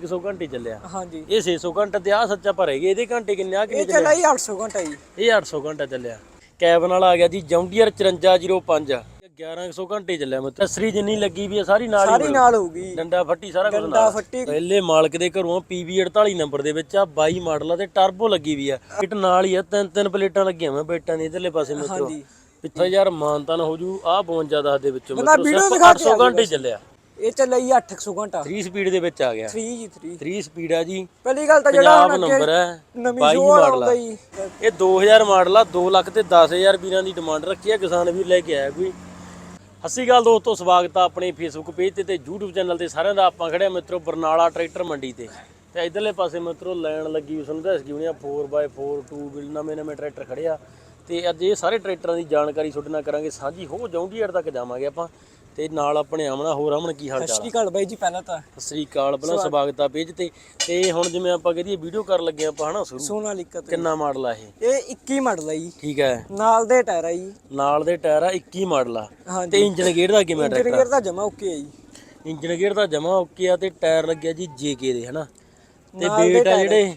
100 ਘੰਟੇ ਚੱਲਿਆ। ਹਾਂਜੀ। ਇਹ 600 ਘੰਟੇ ਤੇ ਆ ਸੱਚਾ ਭਰੇਗੇ ਇਹਦੇ ਘੰਟੇ ਕਿੰਨੇ ਆ ਕਿੰਨੇ ਇਹ ਚੱਲਿਆ ਜੀ 800 ਘੰਟਾ ਜੀ। ਇਹ 800 ਘੰਟਾ ਚੱਲਿਆ। ਕੈਬਨ ਵਾਲਾ ਆ ਗਿਆ ਜੀ ਜੌਂਡੀਅਰ 5405 1100 ਘੰਟੇ ਚੱਲਿਆ ਮਤਲਬ ਅਸਰੀ ਜਿੰਨੀ ਲੱਗੀ ਵੀ ਆ ਸਾਰੀ ਨਾਲ ਹੀ ਸਾਰੀ ਨਾਲ ਹੋਊਗੀ। ਡੰਡਾ ਫੱਟੀ ਸਾਰਾ ਕੁਝ ਡੰਡਾ ਫੱਟੀ। ਪਹਿਲੇ ਮਾਲਕ ਦੇ ਘਰੋਂ PV 48 ਨੰਬਰ ਦੇ ਵਿੱਚ ਆ 22 ਮਾਡਲ ਆ ਤੇ ਟਰਬੋ ਲੱਗੀ ਵੀ ਆ। ਕਿਟ ਨਾਲ ਹੀ ਆ ਤਿੰਨ ਤਿੰਨ ਪਲੇਟਾਂ ਲੱਗੀਆਂ ਮੈਂ ਬੇਟਾਂ ਦੇ ਇਧਰਲੇ ਪਾਸੇ ਮਿੱਤਰੋ। ਹਾਂਜੀ। ਪਿੱਛੇ ਯਾਰ ਮਾਨਤਨ ਹੋ ਜੂ ਆ 52 10 ਦੇ ਵਿੱਚੋਂ ਬੰਦਾ video ਸਿਰਫ ਦਿਖਾ ਕੇ 800 ਆ ਘੰਟੇ ਚੱਲਿਆ। ਇਹ ਚੱਲਿਆ ਜੀ 800 ਘੰਟਾ। 3 ਸਪੀਡ ਦੇ ਵਿੱਚ ਆ ਗਿਆ। 3 ਜੀ 3 3 ਸਪੀਡ ਆ ਜੀ। ਪਹਿਲੀ ਗੱਲ ਤਾਂ ਜਿਹੜਾ ਹੁਣ ਨੰਬਰ ਹੈ ਨਵੀਂ 22 ਸ਼ੋਅ ਮਾਡਲ ਆਉਂਦਾ ਜੀ। ਇਹ 2000 ਮਾਡਲ ਆ 2 ਲੱਖ ਤੇ 10000 ਵੀਰਾਂ ਦੀ ਡਿਮਾਂਡ ਰੱਖੀ ਆ ਕਿਸਾਨ ਵੀਰ ਲੈ ਕੇ ਆਇਆ ਕੋਈ। ਸਤਿ ਅਕਾਲ ਦੋਸਤੋ ਸਵਾਗਤ ਆ ਆਪਣੇ ਫੇਸਬੁੱਕ ਪੇਜ ਤੇ ਤੇ YouTube ਚੈਨਲ ਤੇ ਸਾਰਿਆਂ ਦਾ। ਆਪਾਂ ਖੜਿਆ ਮਿੱਤਰੋ ਬਰਨਾਲਾ ਟਰੈਕਟਰ ਮੰਡੀ ਤੇ। ਤੇ ਇਧਰਲੇ ਪਾਸੇ ਮਿੱਤਰੋ ਲੈਣ ਲੱਗੀ ਵੀ ਤੁਹਾਨੂੰ ਦੱਸ ਗਈ 4x4 2 ਵੀਲ ਨਵੇਂ ਨਵੇਂ ਟਰੈਕਟਰ ਖੜਿਆ ਤੇ ਅੱਜ ਇਹ ਸਾਰੇ ਟਰੈਕਟਰਾਂ ਦੀ ਜਾਣਕਾਰੀ ਤੁਹਾਡੇ ਨਾਲ ਕਰਾਂਗੇ ਸਾਂਝੀ ਹੋ ਜੌਂਡੀਅਰ ਤੱਕ ਜਾਵਾਂਗੇ ਆਪਾਂ। ਤੇ ਨਾਲ ਆਪਣੇ ਆਮਣਾ ਹੋਰ ਆਮਣ ਕੀ ਹਾਲ ਚਾਲ ਆ? ਸ੍ਰੀ ਅਕਾਲ ਬਾਈ ਜੀ ਪਹਿਲਾਂ ਤਾਂ ਸਤਿ ਸ੍ਰੀ ਅਕਾਲ ਪਹਿਲਾਂ ਸਵਾਗਤ। ਆ ਪੇਜ ਤੇ। ਤੇ ਹੁਣ ਜਿਵੇਂ ਆਪਾਂ ਕਹਦੀਏ ਵੀਡੀਓ ਕਰਨ ਲੱਗੇ ਆਪਾਂ ਹਨਾ ਸ਼ੁਰੂ? ਸੋਨਾਲੀਕਾ ਤੇ ਕਿੰਨਾ ਮਾਡਲ ਆ ਇਹ? ਇਹ 21 ਮਾਡਲ ਆ ਜੀ। ਠੀਕ ਹੈ। ਨਾਲ ਦੇ ਟਾਇਰ ਆ ਜੀ। ਨਾਲ ਦੇ ਟਾਇਰ ਆ 21 ਮਾਡਲ ਆ। ਤੇ ਇੰਜਨ ਗੇਅਰ ਦਾ ਕਿਵੇਂ ਟਰੈਕਟਰ ਇੰਜਨ ਦਾ ਜਮਾ ਓਕੇ ਆ ਜੀ। ਇੰਜਨ ਗੇਅਰ ਦਾ ਜਮਾ ਓਕੇ ਆ ਤੇ ਟਾਇਰ ਲੱਗਿਆ ਜੀ ਜੇਕੇ ਦੇ ਹਨਾ? ਤੇ ਵੇਟ ਆ। ਜਿਹੜੇ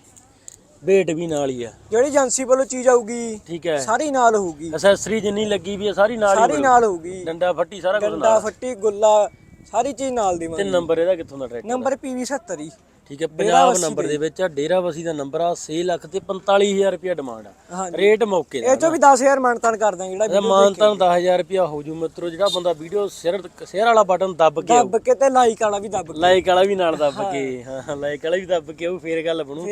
ਵੇਟ ਵੀ ਨਾਲ ਹੀ ਆ। ਜਿਹੜੀ ਏਜੰਸੀ ਵੱਲੋਂ ਚੀਜ਼ ਆਊਗੀ ਠੀਕ ਹੈ। ਸਾਰੀ ਨਾਲ ਹੋਊਗੀ। ਅਸੈਸਰੀ ਜਿੰਨੀ ਲੱਗੀ ਵੀ ਆ ਸਾਰੀ ਨਾਲ ਹੀ ਸਾਰੀ ਮਿਲੂ। ਨਾਲ ਹੋਊਗੀ। ਡੰਡਾ ਫੱਟੀ ਸਾਰਾ ਕੁਝ ਡੰਡਾ ਨਾਲ। ਫੱਟੀ ਗੁੱਲਾ ਸਾਰੀ ਚੀਜ਼ ਨਾਲ ਤੇ ਦੇਵਾਂਗੇ ਨੰਬਰ ਇਹਦਾ ਕਿੱਥੋਂ ਦਾ ਟਰੈਕਟਰ ਨੰਬਰ PV 70 ਜੀ ਠੀਕ ਹੈ ਪੰਜਾਬ ਨੰਬਰ ਦੇ ਵਿੱਚ ਆ ਡੇਰਾ ਵਸੀ ਦਾ ਨੰਬਰ ਆ 6 ਲੱਖ ਤੇ 45000 ਰੁਪਇਆ ਡਿਮਾਂਡ ਆ। ਰੇਟ ਮੌਕੇ ਦਾ ਇਹ ਚੋਂ ਵੀ 10000 ਮਾਨਤਾਨ ਕਰ ਦਾਂਗੇ ਜਿਹੜਾ ਮਾਨਤਾਨ 10000 ਰੁਪਇਆ ਹੋ ਜੂ ਮਿੱਤਰੋ ਜਿਹੜਾ ਬੰਦਾ ਵੀਡੀਓ ਸ਼ੇਅਰ ਸ਼ੇਅਰ ਵਾਲਾ ਬਟਨ ਦੱਬ ਕੇ ਦੱਬ ਕੇ ਤੇ ਲਾਈਕ ਵਾਲਾ ਵੀ ਦੱਬ ਕੇ। ਲਾਈਕ ਵਾਲਾ ਵੀ ਨਾਲ ਦੱਬ ਕੇ ਹਾਂ। ਲਾਈਕ ਵਾਲਾ ਵੀ ਦੱਬ ਕੇ ਉਹ ਫੇਰ ਗੱਲ ਬਣੂ।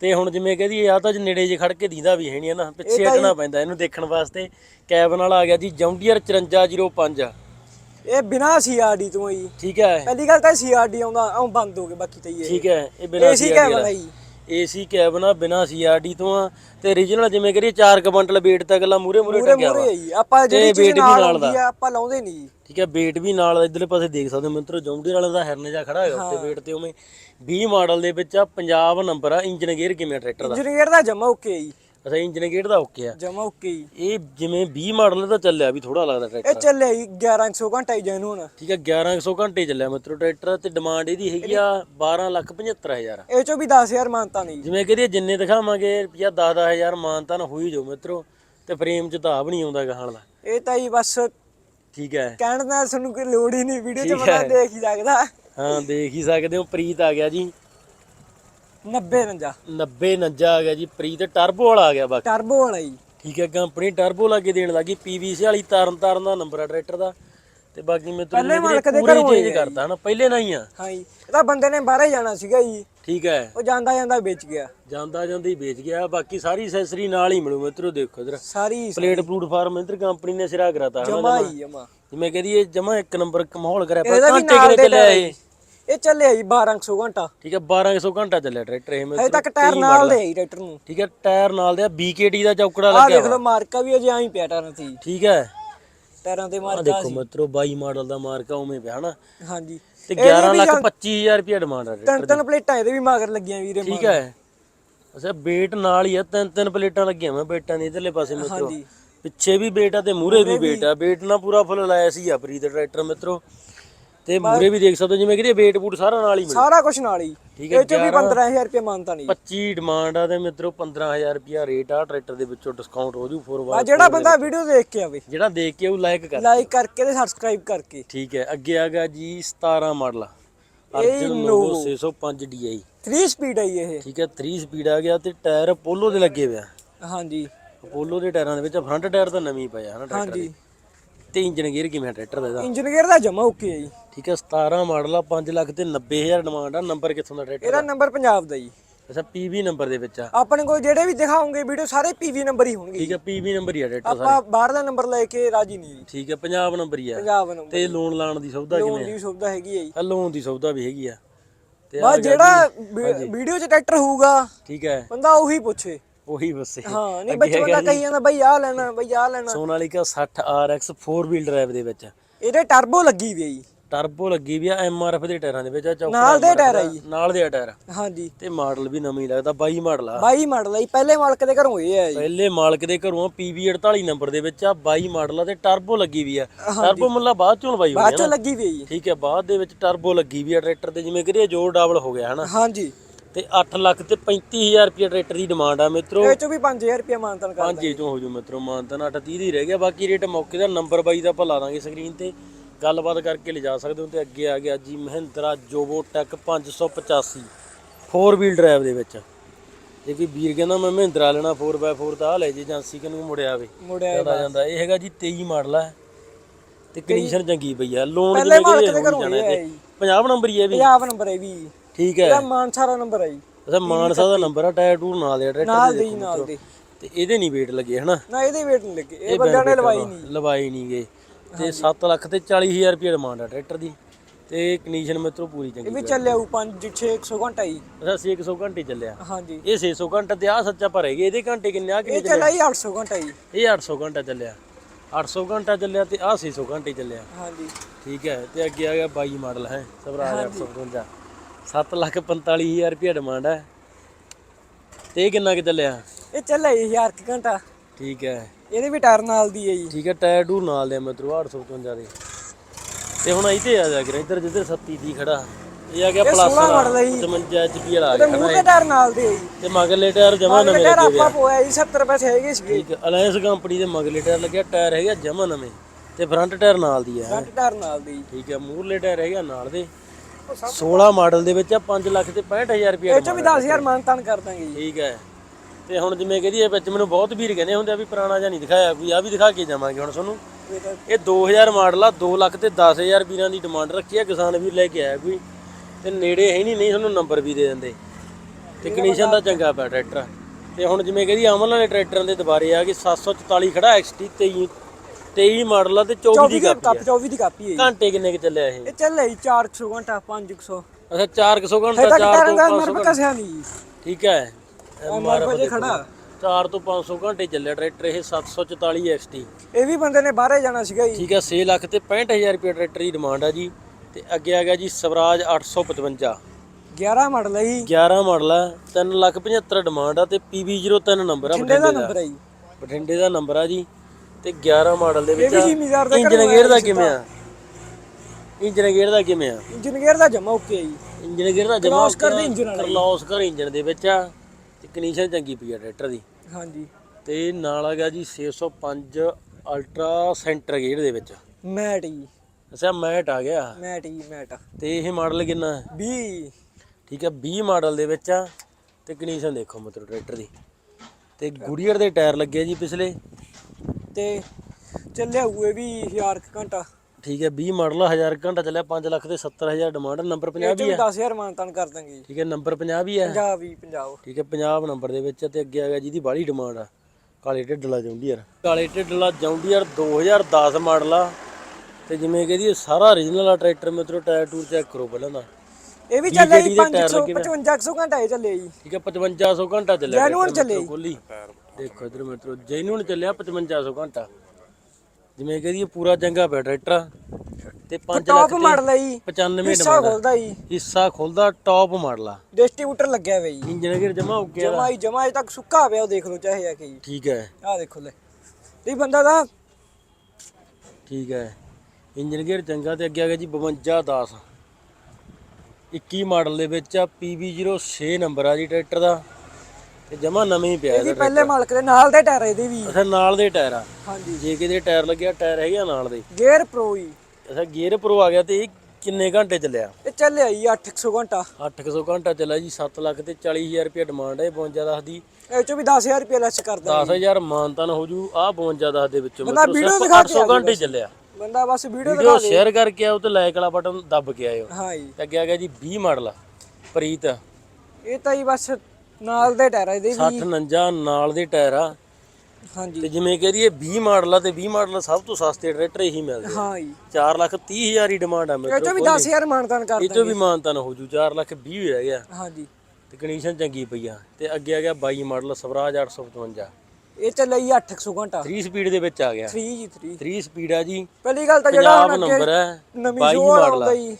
ਤੇ ਹੁਣ ਜਿਵੇਂ ਕਹਦੀ ਆ ਤਾਂ ਜ ਨੇੜੇ ਜੇ ਖੜ ਕੇ ਦੀਂਦਾ ਵੀ ਹੈ ਨਹੀਂ ਨਾ ਪਿੱਛੇ ਹਟਣਾ ਪੈਂਦਾ ਇਹਨੂੰ ਦੇਖਣ ਵਾਸਤੇ। ਕੈਬਨ ਵਾਲਾ ਆ ਗਿਆ ਜੀ ਜੌਂਡੀਅਰ 5405 ਇਹ ਬਿਨਾ ਸੀਆਰਡੀ ਤੋਂ ਆ ਜੀ। ਠੀਕ ਹੈ। ਪਹਿਲੀ ਗੱਲ ਤਾਂ ਸੀਆਰਡੀ ਆਉਂਦਾ ਆਉਂ ਬੰਦ ਹੋ ਗਏ ਬਾਕੀ ਤਾਂ ਹੀ ਇਹ। ਠੀਕ ਹੈ ਇਹ ਬਿਨਾ ਏਸੀ ਕੈਬਨ ਆ ਜੀ। ਏਸੀ ਕੈਬਨ ਆ ਬਿਨਾ ਸੀਆਰਡੀ ਤੋਂ ਆ। ਤੇ ਰੀਜਨਲ ਜਿਵੇਂ ਕਰੀਏ 4 ਕੁਇੰਟਲ weight ਤੱਕ ਲਾ ਮੂਰੇ ਮੂਰੇ ਟੰਗਿਆ ਵਾ। ਜੀ। ਆਪਾਂ ਜਿਹੜੀ ਚੀਜ਼ ਵੀ ਨਾਲ ਆਉਂਦੀ ਆ ਆਪਾਂ ਲਾਉਂਦੇ ਨਹੀਂ ਜੀ। ਠੀਕ ਹੈ weight ਵੀ ਨਾਲ ਇਧਰਲੇ ਪਾਸੇ ਦੇਖ ਸਕਦੇ ਹੋ ਮਿੱਤਰੋ ਜੌਂਡੀਅਰ ਵਾਲੇ ਦਾ ਹਰਨ ਜਿਹਾ ਖੜਾ ਹੈਗਾ ਉੱਤੇ weight ਤੇ ਉਵੇਂ। 20 ਮਾਡਲ ਦੇ ਵਿੱਚ ਆ ਪੰਜਾਬ ਨੰਬਰ ਆ ਇੰਜਨ ਗੇਅਰ ਕਿਵੇਂ ਟਰੈਕਟਰ ਦਾ? ਇੰਜੀਨੀਅਰ ਦਾ ਜਮਾ ਓਕੇ ਜੀ। ਅੱਛਾ ਇੰਜਨ ਗੇਅਰ ਦਾ ਓਕੇ ਆ। ਜਮਾ ਓਕੇ ਜੀ। ਇਹ ਜਿਵੇਂ 20 ਮਾਡਲ ਦਾ ਚੱਲਿਆ ਵੀ ਥੋੜਾ ਲੱਗਦਾ ਟਰੈਕਟਰ ਇਹ ਚੱਲਿਆ ਜੀ 1100 ਘੰਟਾ ਹੀ ਜੈਨੂਨ ਠੀਕ ਹੈ 1100 ਘੰਟੇ ਚੱਲਿਆ। ਮਿੱਤਰੋ ਟਰੈਕਟਰ ਤੇ ਡਿਮਾਂਡ ਇਹਦੀ ਹੈਗੀ ਆ 12 ਲੱਖ 75000 ਇਹ ਚੋਂ ਵੀ 10000 ਮਾਨਤਾ ਨਹੀਂ ਜਿਵੇਂ ਕਹਦੇ ਜਿੰਨੇ ਦਿਖਾਵਾਂਗੇ ਰੁਪਿਆ 10-10000 ਮਾਨਤਾਨ ਹੋਈ ਜੋ ਮਿੱਤਰੋ ਤੇ ਫਰੇਮ ਚ ਤਾਂ ਆਪ ਨਹੀਂ ਆਉਂਦਾ ਗਾਹਾਂ ਵਾਲਾ ਇਹ ਤਾਂ ਜੀ ਬਸ ਠੀਕ ਹੈ ਕਹਿਣ ਦਾ ਸਾਨੂੰ ਕੋਈ ਲੋੜ ਹੀ ਨਹੀਂ ਵੀਡੀਓ 'ਚ ਬੰਦਾ ਦੇਖ ਹੀ ਸਕਦਾ। ਹਾਂ ਦੇਖ ਹੀ ਸਕਦੇ ਹੋ ਪ੍ਰੀਤ ਆ ਗਿਆ ਜੀ। 90 ਰੰਜਾ 90 ਨੰਜਾ ਆ ਗਿਆ ਜੀ ਪ੍ਰੀਤ ਟਰਬੋ ਵਾਲਾ ਆ ਗਿਆ ਬਾਕੀ। ਟਰਬੋ ਵਾਲਾ ਜੀ। ਠੀਕ ਹੈ ਕੰਪਨੀ ਟਰਬੋ ਲਾ ਕੇ ਦੇਣ ਲੱਗੀ ਪੀਵੀਸੀ ਵਾਲੀ ਤਾਰਨ ਤਾਰਨ ਦਾ ਨੰਬਰ ਆ ਟਰੈਕਟਰ ਦਾ। ਤੇ ਬਾਕੀ ਮੈਂ ਪਹਿਲੇ ਮਾਲਕ ਦੇ ਪੂਰੇ ਘਰੋਂ ਚੇਂਜ ਕਰਤਾ ਹਨਾ ਪਹਿਲੇ ਨਹੀਂ ਆ। ਹਾਂ ਜੀ। ਇਹ ਤਾਂ ਬੰਦੇ ਨੇ ਬਾਹਰੇ ਜਾਣਾ ਸੀਗਾ ਜੀ। ਠੀਕ ਹੈ। ਉਹ ਜਾਂਦਾ ਜਾਂਦਾ ਵੇਚ ਗਿਆ। ਜਾਂਦਾ ਜਾਂਦੀ ਵੇਚ ਗਿਆ ਬਾਕੀ ਸਾਰੀ ਐਕਸੈਸਰੀ ਨਾਲ ਹੀ ਮਿਲੂ ਮਿੱਤਰੋ ਦੇਖੋ ਇਧਰ ਸਾਰੀ ਪਲੇਟ ਪਲੂਟਫਾਰਮ ਇਧਰ ਕੰਪਨੀ ਨੇ ਸਿਰਾ ਕਰਾਤਾ ਹਨਾ ਜਮਾ ਹੀ ਜਮਾ। ਜਿਵੇਂ ਕਹਦੀ ਇਹ ਜਮਾ ਇੱਕ ਨੰਬਰ ਮਾਹੌਲ ਕਰਿਆ ਪਰ ਇਹਦਾ ਵੀ ਘੰਟੇ ਨਾਲ ਇਹ ਚੱਲਿਆ ਜੀ 1200 ਘੰਟਾ। ਠੀਕ ਹੈ 1200 ਘੰਟਾ ਚੱਲਿਆ ਟਰੈਕਟਰ ਇਹ ਹਜੇ ਤੱਕ ਟਾਇਰ ਨਾਲ ਦੇ ਆ? ਜੀ ਟਰੈਕਟਰ ਨੂੰ। ਠੀਕ ਹੈ ਟਾਇਰ ਨਾਲ ਦੇ BKT ਦਾ ਚੌਕੜਾ ਲੱਗਿਆ ਦੇਖ ਲਓ ਮਾਰਕਾ ਵੀ ਅਜੇ ਆਈ ਪਿਆ ਟਾਇਰਾਂ ਤੇ। ਜੀ। ਠੀਕ ਹੈ। ਟਾਇਰਾਂ ਤੇ ਆ ਮਾਰਕਾ ਦੇਖੋ ਮਿੱਤਰੋ 22 ਮਾਡਲ ਦਾ ਮਾਰਕਾ ਉਵੇਂ ਪਿਆ ਹਨਾ? ਹਾਂਜੀ। ਤੇ 11 ਲੱਖ 25000 ਰੁਪਏ ਡਿਮਾਂਡ ਆ ਟਰੈਕਟਰ ਤਿੰਨ ਤਿੰਨ ਪਲੇਟਾਂ ਇਹਦੇ ਵੀ ਮਗਰ ਲੱਗੀਆਂ ਵੀਰੇ ਠੀਕ ਹੈ। ਅੱਛਾ ਬੇਟ ਨਾਲ ਹੀ ਆ ਤਿੰਨ ਤਿੰਨ ਪਲੇਟਾਂ ਲੱਗੀਆਂ ਮੈਂ ਬੇਟਾਂ ਦੇ ਇਧਰਲੇ ਪਾਸੇ ਮਿੱਤਰੋ। ਹਾਂਜੀ। ਪਿੱਛੇ ਵੀ ਬੇਟ ਆ ਤੇ ਮੂਰੇ ਵੀ। ਬੇਟ ਆ। ਬੇਟ ਨਾਲ ਪੂਰਾ ਫੁੱਲ ਲਾਇਆ ਸੀ ਆ ਪ੍ਰੀਤ ਟਰੈਕਟਰ ਮਿੱਤਰੋ। ਤੇ ਮੂਰੇ ਵੀ ਦੇਖ ਸਕਦੇ ਹੋ ਜਿਵੇਂ ਕਿ ਬੇਟ ਬੂਟ ਸਾਰਾ ਨਾਲ ਹੀ ਮਿਲ। ਸਾਰਾ ਕੁਝ ਨਾਲ ਹੀ। ਠੀਕ ਇਹ ਚ ਵੀ 15000 ਰੁਪਏ ਮਾਨਤਾ ਨਹੀਂ। 25 ਡਿਮਾਂਡ ਆ ਤੇ ਮਿੱਤਰੋ 15000 ਰੁਪਿਆ ਰੇਟ ਆ ਟਰੈਕਟਰ ਦੇ ਵਿੱਚੋਂ ਡਿਸਕਾਊਂਟ ਹੋ ਜੂ 4 ਆ ਜਿਹੜਾ ਬੰਦਾ ਵੀਡੀਓ ਦੇਖ ਕੇ ਆਵੇ। ਜਿਹੜਾ ਦੇਖ ਕੇ ਉਹ ਲਾਈਕ ਕਰ ਲਾਈਕ ਕਰਕੇ ਤੇ ਸਬਸਕ੍ਰਾਈਬ ਕਰਕੇ। ਠੀਕ ਹੈ ਅੱਗੇ ਆ ਗਿਆ ਜੀ 17 model Arjun Novo 605 DI 3 speed ਆਈ ਇਹ। ਠੀਕ ਹੈ 3 ਸਪੀਡ ਆ ਗਿਆ ਤੇ ਟਾਇਰ ਪੋਲੋ ਦੇ ਲੱਗੇ ਪਿਆ ਹਾਂਜੀ। ਪੋਲੋ ਦੇ ਟਾਇਰਾਂ ਦੇ ਵਿੱਚ ਫਰੰਟ ਟਾਇਰ ਤਾਂ ਨਵੀਂ ਪਿਆ ਹਨਾ ਟਰੈਕਟਰ ਹਾਂਜੀ। ਤੇ ਇੰਜਨ ਗੇਅਰ ਕਿਵੇਂ ਆ? ਟਰੈਕਟਰ ਦਾ ਇਹਦਾ? ਇੰਜਨ ਗੇਅਰ ਦਾ ਜਮਾ ਓਕੇ ਹੈ ਜੀ। ਠੀਕ ਹੈ 17 ਮਾਡਲ ਆ 5 ਲੱਖ ਤੇ 90000 ਡਿਮਾਂਡ ਆ। ਨੰਬਰ ਕਿੱਥੋਂ ਦਾ ਟਰੈਕਟਰ ਇਹਦਾ ਨੰਬਰ ਪੰਜਾਬ ਦਾ ਜੀ। ਅੱਛਾ PV ਨੰਬਰ ਦੇ ਵਿੱਚ ਆ। ਆਪਣੇ ਕੋਲ ਜਿਹੜੇ ਵੀ ਦਿਖਾਉਂਗੇ ਵੀਡੀਓ ਸਾਰੇ ਪੀਵੀ ਨੰਬਰ ਹੀ ਹੋਣਗੇ ਠੀਕ ਹੈ PV ਨੰਬਰ ਹੀ ਆ ਟਰੈਕਟਰ ਆਪਾਂ ਬਾਹਰ ਦਾ ਨੰਬਰ ਲੈ ਕੇ ਰਾਜੀ ਨਹੀਂ ਜੀ। ਠੀਕ ਹੈ ਪੰਜਾਬ ਨੰਬਰ ਹੀ ਆ। ਪੰਜਾਬ ਨੰਬਰ ਤੇ ਲੋਨ ਲਾਣ ਦੀ ਸੌਦਾ ਲੋਨ ਕਿਵੇਂ ਦੀ ਸੁਵਿਧਾ ਹੈਗੀ ਹੈ ਜੀ। ਆ ਲੋਨ ਦੀ ਸੌਦਾ ਵੀ ਹੈਗੀ ਆ। ਤੇ ਆ ਬਸ ਜਿਹੜਾ ਵੀਡੀਓ 'ਚ ਟਰੈਕਟਰ ਹੋਊਗਾ ਠੀਕ ਹੈ ਬੰਦਾ ਉਹੀ ਪੁੱਛੇ। ਉਹੀ ਬਸੇ। ਹਾਂ ਨਹੀਂ ਬੱਚੇ ਬੰਦਾ ਕਹੀ ਜਾਂਦਾ ਬਈ ਆਹ ਲੈਣਾ ਬਈ ਆਹ ਲੈਣਾ। ਸੋਨਾਲੀਕਾ 60 RX 4 ਵੀਲ ਡਰਾਈਵ ਦੇ ਵਿੱਚ। ਇਹਦੇ ਟਰਬੋ ਲੱਗੀ ਵੀ ਜੀ। ਟਰਬੋ ਲੱਗੀ ਵੀ ਆ ਐਮਆਰਐਫ ਦੇ ਟਾਇਰਾਂ ਦੇ ਵਿੱਚ ਆ ਚੌਕੜਾ ਨਾਲ ਦੇ ਟਾਇਰ ਆ ਜੀ। ਨਾਲ ਦੇ ਆ ਟਾਇਰ। ਹਾਂਜੀ। ਤੇ ਮਾਡਲ ਵੀ ਨਵੀਂ ਲੱਗਦਾ 22 ਮਾਡਲ ਆ। 22 ਮਾਡਲ ਆ ਜੀ ਪਹਿਲੇ ਮਾਲਕ ਦੇ ਘਰੋਂ ਇਹ ਹੈ ਜੀ। ਪਹਿਲੇ ਮਾਲਕ ਦੇ ਘਰੋਂ PV 48 ਨੰਬਰ ਦੇ ਵਿੱਚ ਆ 22 ਮਾਡਲ ਆ ਤੇ ਟਰਬੋ ਲੱਗੀ ਵੀ ਆ। ਟਰਬੋ ਮੁੱਲਾ ਬਾਅਦ ਚੋਂ ਲਵਾਈ ਹੋਈ ਬਾਅਦ ਆ ਚੋਂ ਨਾ। ਲੱਗੀ ਵੀ ਹੈ ਜੀ। ਠੀਕ ਹੈ ਬਾਅਦ ਦੇ ਵਿੱਚ ਟਰਬੋ ਲੱਗੀ ਵੀ ਆ ਟਰੈਕਟਰ ਤੇ ਜਿਵੇਂ ਕਰੀਏ ਜੋਰ ਡਬਲ ਹੋ ਗਿਆ ਹਨਾ? ਹਾਂਜੀ। ਤੇ 8 ਲੱਖ ਤੇ 35000 ਰੁਪਏ ਟਰੈਕਟਰ ਦੀ ਡਿਮਾਂਡ ਆ ਮਿੱਤਰੋ। ਇਹ ਚੋਂ ਵੀ 5000 ਰੁਪਏ ਮਾਨਤਨ ਕਰ ਪੰਜ ਚੋਂ ਹੋ ਜੂ ਮਿੱਤਰੋ ਮਾਨਤਨ 830 ਦੀ ਰਹਿ ਗਿਆ। ਬਾਕੀ ਰੇਟ ਮੌਕੇ ਦਾ ਨੰਬਰ ਬਾਈ ਦਾ ਆਪਾਂ ਲਾ ਦਾਂਗੇ ਸਕਰੀਨ ਤੇ। ਗੱਲਬਾਤ ਕਰਕੇ ਲਿਜਾ ਸਕਦੇ ਹੋ ਤੇ ਅੱਗੇ ਆ ਗਿਆ ਜੀ ਮਹਿੰਦਰਾ ਜੋਬੋਟੈਕ 585 4 ਵੀਲ ਡਰਾਈਵ ਦੇ ਵਿੱਚ। ਜੇ ਕੋਈ ਵੀਰ ਕਹਿੰਦਾ ਮੈਂ ਮਹਿੰਦਰਾ ਲੈਣਾ 4x4 ਤਾਂ ਆ ਲੈ ਜੀ ਏਜੰਸੀ ਕਿਨੂੰ ਮੁੜਿਆ ਵੇ ਮੁੜਿਆ ਜਾਂਦਾ। ਇਹ ਹੈਗਾ ਜੀ 23 ਮਾਡਲ ਆ। ਤੇ ਕੰਡੀਸ਼ਨ ਚੰਗੀ ਪਈ ਆ। ਲੋਨ ਮਾਲਕ ਕਿ ਦੇ ਹੋ ਘਰੋਂ ਜਾਣਾ ਇਹ ਹੈ ਤੇ ਜੀ। 50 ਨੰਬਰ ਹੀ ਹੈ ਵੀ। 50 ਨੰਬਰ ਹੈ ਵੀ। ਠੀਕ ਹੈ। ਇਹਦਾ ਮਾਨਸਾਰਾ ਨੰਬਰ ਹੈ ਜੀ। ਅੱਛਾ ਮਾਨਸਾ ਦਾ ਨੰਬਰ ਆ ਟਾਇਰ ਟੂਰ ਨਾਲ ਦੇ ਟਰੈਕਟਰ ਨਾਲ ਦੇ ਦੇ ਨਾਲ। ਦੇ। ਤੇ ਇਹਦੇ ਨਹੀਂ ਵੇਟ ਲੱਗੇ ਹਨਾ? ਨਾ ਇਹਦੇ ਵੇਟ ਨਹੀਂ ਲੱਗੇ। ਇਹ ਬੰਦਿਆਂ ਨੇ ਲਵਾਈ ਨਹੀਂ। ਲਵਾਈ ਨਹੀਂ ਗਏ ਤੇ 7 ਲੱਖ ਤੇ 40000 ਰੁਪਏ ਡਿਮਾਂਡ ਆ ਟਰੈਕਟਰ ਦੀ। ਤੇ ਕੰਡੀਸ਼ਨ ਮਿੱਤਰੋ ਪੂਰੀ ਇਹ ਚੰਗੀ ਵੀ ਚੱਲਿਆ ਉਹ 5 6 100 ਘੰਟਾ ਜੀ। ਅੱਛਾ ਅਸੀਂ 100 ਘੰਟੇ ਚੱਲਿਆ। ਹਾਂਜੀ। ਇਹ 600 ਘੰਟੇ ਤੇ ਆ ਸੱਚਾ ਭਰੇਗੇ ਇਹਦੇ ਘੰਟੇ ਕਿੰਨੇ ਆ ਇਹ ਕਿੰਨੇ ਚੱਲਿਆ? ਜੀ 800 ਘੰਟਾ ਜੀ। ਇਹ 800 ਘੰਟਾ ਚੱਲਿਆ। 800 ਘੰਟਾ ਚੱਲਿਆ ਤੇ ਆ 600 ਘੰਟੇ ਚੱਲਿਆ। ਹਾਂਜੀ। ਠੀਕ ਹੈ ਤੇ ਅੱਗੇ ਆ ਗਿਆ 22 ਮਾਡਲ ਹੈ ਸਵਰਾਜ 855 7 ਲੱਖ 45000 ਰੁਪਏ ਡਿਮਾਂਡ ਹੈ ਤੇ ਇਹ ਕਿੰਨਾ ਕਿ ਚੱਲਿਆ? ਇਹ ਚੱਲਿਆ ਜੀ 1000 ਕੁ ਘੰਟਾ। ਠੀਕ ਹੈ। ਇਹਦੇ ਵੀ ਟਾਇਰ ਨਾਲ ਦੀ ਹੈ ਜੀ। ਠੀਕ ਹੈ ਟਾਇਰ ਟੂਰ ਨਾਲ ਦੇ ਮਤਲਬ 855 ਦੇ। ਤੇ ਹੁਣ ਇੱਥੇ ਆ ਜਾ ਕੇ ਇੱਧਰ ਜਿੱਧਰ 37 ਦੀ ਖੜਾ। ਇਹ ਆ ਗਿਆ ਪਲੱਸ 16 ਮਾਡਲ ਹੈ ਜੀ। 55 ਐਚਪੀ ਵਾਲਾ ਆ ਗਿਆ ਮੂੰਹ ਦੇ ਟਾਇਰ ਨਾਲ ਦੇ ਜੀ। ਤੇ ਮਗਰਲੇ ਟਾਇਰ ਜਮਾ ਨਵੇਂ ਲੱਗੇ ਆਪਾਂ ਪੋਇਆ ਜੀ 70 ਪੈਸੇ ਹੈਗੇ ਸੀਗੇ। ਠੀਕ ਅਲਾਇੰਸ ਕੰਪਨੀ ਦੇ ਮਗਰਲੇ ਟਾਇਰ ਲੱਗਿਆ ਟਾਇਰ ਹੈਗਾ ਜਮਾ ਨਵੇਂ। ਤੇ ਫਰੰਟ ਟਾਇਰ ਨਾਲ ਦੀ ਹੈ ਫਰੰਟ ਟਾਇਰ ਨਾਲ ਦੀ। ਠੀਕ ਹੈ ਮੂਰਲੇ ਟਾਇਰ ਹੈਗਾ ਨਾਲ ਦੇ। 16 ਮਾਡਲ ਦੇ ਵਿੱਚ ਆ 5 ਲੱਖ ਤੇ 65000 ਰੁਪਏ ਇਹ ਚੋਂ ਵੀ 10000 ਮਾਨਤਾਨ ਕਰ ਦਾਂਗੇ ਜੀ। ਠੀਕ ਹੈ। ਤੇ ਹੁਣ ਜਿਵੇਂ ਕਹਦੀ ਇਹ ਵਿੱਚ ਮੈਨੂੰ ਬਹੁਤ ਵੀਰ ਕਹਿੰਦੇ ਹੁੰਦੇ ਆ ਵੀ ਪੁਰਾਣਾ ਜਾਂ ਨਹੀਂ ਦਿਖਾਇਆ ਕੋਈ ਆ ਵੀ ਦਿਖਾ ਕੇ ਜਾਵਾਂਗੇ ਹੁਣ ਤੁਹਾਨੂੰ। ਇਹ ਤਾਂ ਇਹ 2000 ਮਾਡਲ ਆ 2 ਲੱਖ ਤੇ 10000 ਵੀਰਾਂ ਦੀ ਡਿਮਾਂਡ ਰੱਖੀ ਆ ਕਿਸਾਨ ਵੀਰ ਲੈ ਕੇ ਆਇਆ ਕੋਈ। ਤੇ ਨੇੜੇ ਹੈ ਨਹੀਂ ਨਹੀਂ ਤੁਹਾਨੂੰ ਨੰਬਰ ਵੀ ਦੇ ਦਿੰਦੇ। ਤੇ ਕੰਡੀਸ਼ਨ ਦਾ ਚੰਗਾ ਪਿਆ ਟਰੈਕਟਰ ਤੇ ਹੁਣ ਜਿਵੇਂ ਕਹਦੀ ਅਮਲ ਵਾਲੇ ਟਰੈਕਟਰਾਂ ਦੇ ਦੁਬਾਰੇ ਆ ਕਿ 744 ਖੜਾ XT 23 23 ਮਾਡਲ ਆ ਤੇ 24 ਦੀ 24 ਦੀ ਕਾਪੀ ਕਾਪੀ 24 ਦੀ ਕਾਪੀ ਹੈ ਘੰਟੇ ਕਿੰਨੇ ਕਿ ਚੱਲਿਆ ਇਹ? ਇਹ ਚੱਲਿਆ ਜੀ 400 ਘੰਟਾ 500 ਅੱਛਾ 400 ਹੇ ਘੰਟਾ ਤੱਕ 4 ਟਾਇਰ ਤੋਂ ਦਾ 500 ਮਰ ਘੰਟਾ। ਕਸਿਆ ਨਹੀਂ ਠੀਕ ਹੈ। MRF ਜੇ ਖੜਾ। 4 ਤੋਂ 500 ਘੰਟੇ ਚੱਲਿਆ ਟਰੈਕਟਰ ਇਹ 744 XT ਇਹ ਵੀ ਬੰਦੇ ਨੇ ਬਾਹਰੇ ਜਾਣਾ ਸੀਗਾ ਜੀ। ਠੀਕ ਹੈ 6 ਲੱਖ ਤੇ 65000 ਰੁਪਏ ਟਰੈਕਟਰ ਦੀ ਡਿਮਾਂਡ ਆ ਜੀ। ਤੇ ਅੱਗੇ ਆ ਗਿਆ ਜੀ ਸਵਰਾਜ 855 11 ਮਾਡਲ ਹੈ ਜੀ। 11 ਮਾਡਲ ਆ 3 ਲੱਖ 75 ਡਿਮਾਂਡ ਆ ਤੇ PB03 ਨੰਬਰ ਆ ਠੰਡੇ ਦਾ ਬਠਿੰਡੇ ਦਾ। ਨੰਬਰ ਹੈ ਜੀ। ਬਠਿੰਡੇ ਦਾ ਨੰਬਰ ਆ ਜੀ। ਤੇ 11 ਮਾਡਲ ਦੇ ਇਹ ਵਿੱਚ ਵੀ ਜ਼ਿਮੀਦਾਰ ਦਾ ਇੰਜਨ ਗੇਅਰ ਦਾ ਕਿਵੇਂ ਆ? ਇੰਜਨ ਗੇਅਰ ਦਾ ਕਿਵੇਂ ਆ? ਇੰਜਨ ਗੇਅਰ ਦਾ ਜਮਾ ਓਕੇ ਜੀ। ਇੰਜਨ ਗੇਅਰ ਦਾ ਜਮਾ Kirloskar ਦੇ engine ਵਾਲਾ ਜੀ। ਕਰਲੋਸਕਰ ਇੰਜਨ ਦੇ ਵਿੱਚ ਆ। ਤੇ ਕੰਡੀਸ਼ਨ ਚੰਗੀ ਪਈ ਆ ਟਰੈਕਟਰ ਦੀ। ਹਾਂਜੀ। ਤੇ ਨਾਲ ਆ ਗਿਆ ਜੀ 605 ਅਲਟਰਾ ਸੈਂਟਰ ਗੇਅਰ ਦੇ ਵਿੱਚ। ਮੈਟ ਜੀ। ਅੱਛਾ ਮੈਟ ਆ ਗਿਆ। ਮੈਟ ਜੀ ਮੈਟ ਤੇ ਇਹ ਮਾਡਲ ਕਿੰਨਾ ਹੈ 20 ਠੀਕ ਹੈ 20 ਮਾਡਲ ਦੇ ਵਿੱਚ ਆ। ਤੇ ਕੰਡੀਸ਼ਨ ਦੇਖੋ ਮਤਲਬ ਟਰੈਕਟਰ ਦੀ। ਤੇ ਗੁੜੀਅਰ ਦੇ ਟਾਇਰ ਲੱਗੇ ਜੀ ਪਿਛਲੇ। ਤੇ ਚੱਲਿਆ ਹੋਏ ਵੀ 1000 ਕੁ ਘੰਟਾ। ਠੀਕ ਹੈ 20 ਮਾਡਲ 1000 ਘੰਟਾ ਚੱਲਿਆ 5 ਲੱਖ ਤੇ 70000 ਡਿਮਾਂਡ ਨੰਬਰ 50 ਇਹ ਵੀ ਹੈ 10000 ਮਾਨਤਾਨ ਕਰ ਦਾਂਗੇ ਜੀ। ਠੀਕ ਹੈ ਨੰਬਰ 50 ਵੀ ਹੈ ਪੰਜਾਬ ਵੀ ਪੰਜਾਬ ਠੀਕ ਹੈ 50 ਨੰਬਰ ਦੇ ਵਿੱਚ ਤੇ ਅੱਗੇ ਆ ਗਿਆ ਜਿਹਦੀ ਬਾਹਲੀ ਡਿਮਾਂਡ ਆ ਕਾਲੇ ਢਿੱਡਲਾ ਜੌਂਡੀਅਰ ਕਾਲੇ ਢਿੱਡਲਾ ਜੌਂਡੀਅਰ 2010 ਮਾਡਲ ਆ। ਤੇ ਜਿਵੇਂ ਕਹਦੀ ਸਾਰਾ origignal ਆ ਟਰੈਕਟਰ ਮਿੱਤਰੋ ਟਾਇਰ ਟੂਰ ਚੈੱਕ ਕਰੋ ਪਹਿਲਾਂ ਤਾਂ। ਇਹ ਵੀ ਚੱਲਿਆ ਜੀ BJD ਦੇ ਟਾਇਰ 500 ਲੱਗੇ ਹੋਏ। 5500 ਘੰਟਾ ਇਹ ਚੱਲਿਆ ਜੀ। ਠੀਕ ਹੈ 5500 ਘੰਟਾ ਚੱਲਿਆ ਟਰੈਕਟਰ ਚੱਲੇ। ਖੋਲੀ। ਦੇਖੋ ਇਧਰ ਮਿੱਤਰੋ ਜੈਨੂਨ ਚੱਲਿਆ 5500 ਘੰਟਾ। ਜਿਵੇਂ ਕਹਦੀ ਪੂਰਾ ਚੰਗਾ ਪਿਆ ਟਰੈਕਟਰ। ਤੇ 5 ਲੱਖ ਟੌਪ ਤੇ ਮਾਡਲ ਹੈ ਜੀ 95 ਹਿੱਸਾ ਡਿਮਾਂਡ ਖੋਲਦਾ ਜੀ। ਹਿੱਸਾ ਖੁੱਲਦਾ ਟੌਪ ਮਾਡਲ ਆ। ਡਿਸਟ੍ਰੀਬਿਊਟਰ ਲੱਗਿਆ ਹੋਇਆ ਜੀ। ਇੰਜਨ ਗੇਅਰ ਜਮਾ ਹੋ ਗਿਆ ਜਮਾ ਹੀ ਜਮਾ ਅਜੇ ਤੱਕ ਸੁੱਕਾ ਪਿਆ ਉਹ ਦੇਖ ਲਓ ਚਾਹੇ ਆ ਕੇ। ਜੀ ਠੀਕ ਹੈ। ਆਹ ਦੇਖੋ ਲੈ। ਇਹ ਬੰਦਾ ਦਾ ਠੀਕ ਹੈ। ਇੰਜਨ ਗੇਅਰ ਚੰਗਾ ਤੇ ਅੱਗੇ ਆ ਗਿਆ ਜੀ 52 10 21 ਮਾਡਲ ਦੇ ਵਿੱਚ ਆ PB06 ਨੰਬਰ ਆ ਜੀ ਟਰੈਕਟਰ ਦਾ। ਤੇ ਜਮਾ ਨਵੇਂ ਹੀ ਪਿਆ ਇਹ ਇਹਦਾ ਪਹਿਲੇ ਮਾਲਕ ਦੇ ਨਾਲ ਦੇ ਟਾਇਰ ਇਹਦੇ ਵੀ। ਅੱਛਾ ਨਾਲ ਦੇ ਟਾਇਰ ਆ। ਹਾਂਜੀ। ਜੇ ਕਿਤੇ ਟਾਇਰ ਲੱਗਿਆ ਟਾਇਰ ਹੈਗਾ ਨਾਲ ਦੇ। ਗੇਅਰ ਪ੍ਰੋ ਜੀ ਅੱਛਾ ਗੇਅਰ ਪ੍ਰੋ ਆ ਗਿਆ ਤੇ ਇਹ ਕਿੰਨੇ ਘੰਟੇ ਚੱਲਿਆ? ਇਹ ਚੱਲਿਆ ਜੀ 800 ਘੰਟਾ। 800 ਘੰਟਾ ਚੱਲਿਆ ਜੀ 7 ਲੱਖ ਤੇ 40000 ਰੁਪਏ ਡਿਮਾਂਡ ਹੈ 52 ਦੱਸਦੀ ਇਹ ਚੋਂ ਵੀ 10000 ਰੁਪਏ ਲੈਸ ਕਰਦਾ 10000 ਮਾਨਤਨ ਹੋ ਜੂ ਆ 52 ਦੱਸ ਦੇ ਵਿੱਚੋਂ। ਬੰਦਾ ਸਿਰਫ ਦਿਖਾ ਕੇ 800 ਆ ਘੰਟੇ ਚੱਲਿਆ। ਬੰਦਾ ਬਸ ਵੀਡੀਓ ਵੀਡੀਓ ਸ਼ੇਅਰ ਕਰਕੇ ਆਓ ਤੇ ਲਾਈਕ ਵਾਲਾ ਬਟਨ ਦੱਬ ਕੇ ਆਇਓ। ਹਾਂ ਜੀ। ਤੇ ਅੱਗੇ ਆ ਗਿਆ ਜੀ 20 ਮਾਡਲ ਪ੍ਰੀਤ। ਇਹ ਤਾਂ ਹੀ ਬਸ ਨਾਲ ਦੇ ਟਾਇਰ ਆ ਇਹਦੇ ਵੀ। 60 49 ਨਾਲ ਦੇ ਟਾਇਰ ਆ। ਹਾਂਜੀ। ਤੇ ਜਿਵੇਂ ਕਹ ਦਈਏ 20 ਮਾਡਲ ਆ ਤੇ 20 ਮਾਡਲ ਸਭ ਤੋਂ ਸਸਤੇ ਟਰੈਕਟਰ ਇਹੀ ਮਿਲਦੇ ਹਾਂ ਜੀ। 4 ਲੱਖ 30 ਹਜ਼ਾਰ ਹੀ ਡਿਮਾਂਡ ਆ ਇਹ ਮੇਰੇ ਚੋਂ ਵੀ 10000 ਮਾਨਤਾਨ ਕਰ ਇਹ ਤੋਂ ਵੀ ਮਾਨਤਨ ਹੋ ਜੂ 4 ਲੱਖ 20 ਹੀ ਰਹਿ ਗਿਆ। ਹਾਂਜੀ। ਤੇ ਕੰਡੀਸ਼ਨ ਚੰਗੀ ਪਈ ਆ। ਤੇ ਅੱਗੇ ਆ ਗਿਆ 22 ਮਾਡਲ ਸਵਰਾਜ 855 ਇਹ ਚੱਲਿਆ ਜੀ 800 ਘੰਟਾ। 3 ਸਪੀਡ ਦੇ ਵਿੱਚ ਆ ਗਿਆ। 3 ਜੀ 3 3 ਸਪੀਡ ਆ ਜੀ। ਪਹਿਲੀ ਗੱਲ ਤਾਂ ਜਿਹੜਾ ਨੰਬਰ ਹੈ ਨਵੀਂ 22 ਸ਼ੋਅ ਮਾਡਲ ਆਉਂਦਾ ਆ ਜੀ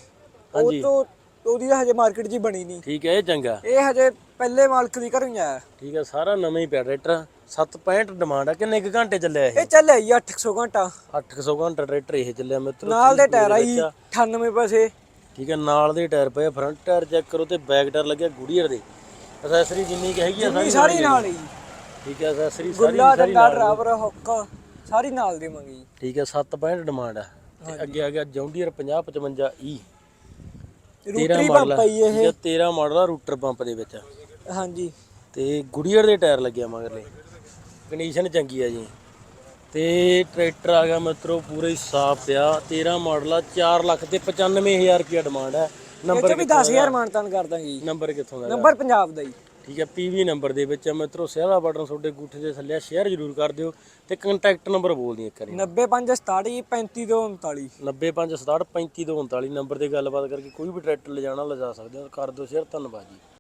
ਉਹ ਤੋਂ ਉਹਦੀ ਤਾਂ ਹਜੇ ਮਾਰਕੀਟ ਹੀ ਬਣੀ ਨਹੀਂ। ਠੀਕ ਹੈ ਇਹ ਚੰਗਾ। ਇਹ ਹਜੇ ਪਹਿਲੇ ਮਾਲਕ ਦੀ ਘਰੋਂ ਹੀ ਆਇਆ ਠੀਕ ਹੈ ਸਾਰਾ ਨਵਾਂ ਹੀ ਪਿਆ ਟਰੈਕਟਰ। 765 ਡਿਮਾਂਡ ਆ ਕਿੰਨੇ ਕੁ ਘੰਟੇ ਚੱਲਿਆ ਇਹ? ਇਹ ਚੱਲਿਆ ਜੀ 800 ਘੰਟਾ। 800 ਘੰਟਾ ਟਰੈਕਟਰ ਇਹ ਚੱਲਿਆ ਮਿੱਤਰੋ ਨਾਲ ਦੇ 30 ਟਾਇਰ ਆ ਦੇ ਜੀ ਵਿੱਚ 98 ਪੈਸੇ। ਠੀਕ ਹੈ ਨਾਲ ਦੇ ਟਾਇਰ ਪਏ ਫਰੰਟ ਟਾਇਰ ਚੈੱਕ ਕਰੋ ਤੇ ਬੈਕ ਟਾਇਰ ਲੱਗਿਆ ਗੁੜੀਅਰ ਦੇ। ਅਸੈਸਰੀ ਜਿੰਨੀ ਕਿ ਹੈਗੀ ਆ ਸਾਰੀ ਸਾਰੀ ਨਾਲ ਹੀ ਠੀਕ ਹੈ ਅਸੈਸਰੀ ਸਾਰੀ ਗੁੱਲਾ ਡੰਡਾ ਨਾਲ ਡਰਾਈਵਰ ਹੁੱਕ ਸਾਰੀ ਨਾਲ ਦੀ ਮੰਗੀ। ਠੀਕ ਹੈ 765 ਡਿਮਾਂਡ ਆ। ਤੇ ਅੱਗੇ ਆ ਗਿਆ ਜੌਂਡੀਅਰ 5055 ਈ 13 ਰੂਟਰੀ ਪੰਪ ਆ। ਇਹ। ਹੈ 13 ਮਾਡਲ ਆ ਰੂਟਰ ਪੰਪ ਦੇ ਵਿੱਚ। ਹਾਂਜੀ। ਤੇ ਗੁੜੀਅਰ ਦੇ ਟਾਇਰ ਲੱਗਿਆ ਮਗਰਲੇ। ਕੰਡੀਸ਼ਨ ਚੰਗੀ ਆ ਜੀ। ਤੇ ਟਰੈਕਟਰ ਆ ਗਿਆ ਮਿੱਤਰੋ ਪੂਰਾ ਸਾਫ਼ ਪਿਆ। 13 ਮਾਡਲ ਆ 4 ਲੱਖ ਤੇ 95000 ਰੁਪਿਆ ਡਿਮਾਂਡ ਹੈ ਨੰਬਰ ਵੀ 10000 ਮਾਨਤਾਨ ਕਰ ਦਾਂਗੇ ਜੀ। ਨੰਬਰ ਕਿੱਥੋਂ ਦਾ? ਨੰਬਰ ਪੰਜਾਬ ਦਾ ਜੀ। ਠੀਕ ਹੈ ਪੀਵੀ ਨੰਬਰ ਦੇ ਵਿੱਚ ਆ। ਮਿੱਤਰੋ ਸਿਹਰਾ ਬਟਨ ਤੁਹਾਡੇ ਗੁੱਠੇ ਦੇ ਥੱਲੇ ਸ਼ੇਅਰ ਜ਼ਰੂਰ ਕਰ ਦਿਓ ਤੇ ਕੰਟੈਕਟ ਨੰਬਰ ਬੋਲ ਦਿਓ ਇੱਕ ਵਾਰੀ। 9567 35 ਤੋਂ 39 90567 3539 ਨੰਬਰ ਤੇ ਗੱਲਬਾਤ ਕਰਕੇ ਕੋਈ ਵੀ ਟਰੈਕਟਰ ਲਿਜਾਣਾ ਲਿਜਾ ਸਕਦੇ ਹੋ। ਕਰ ਦਿਓ ਸ਼ੇਅਰ ਧੰਨਵਾਦ ਜੀ।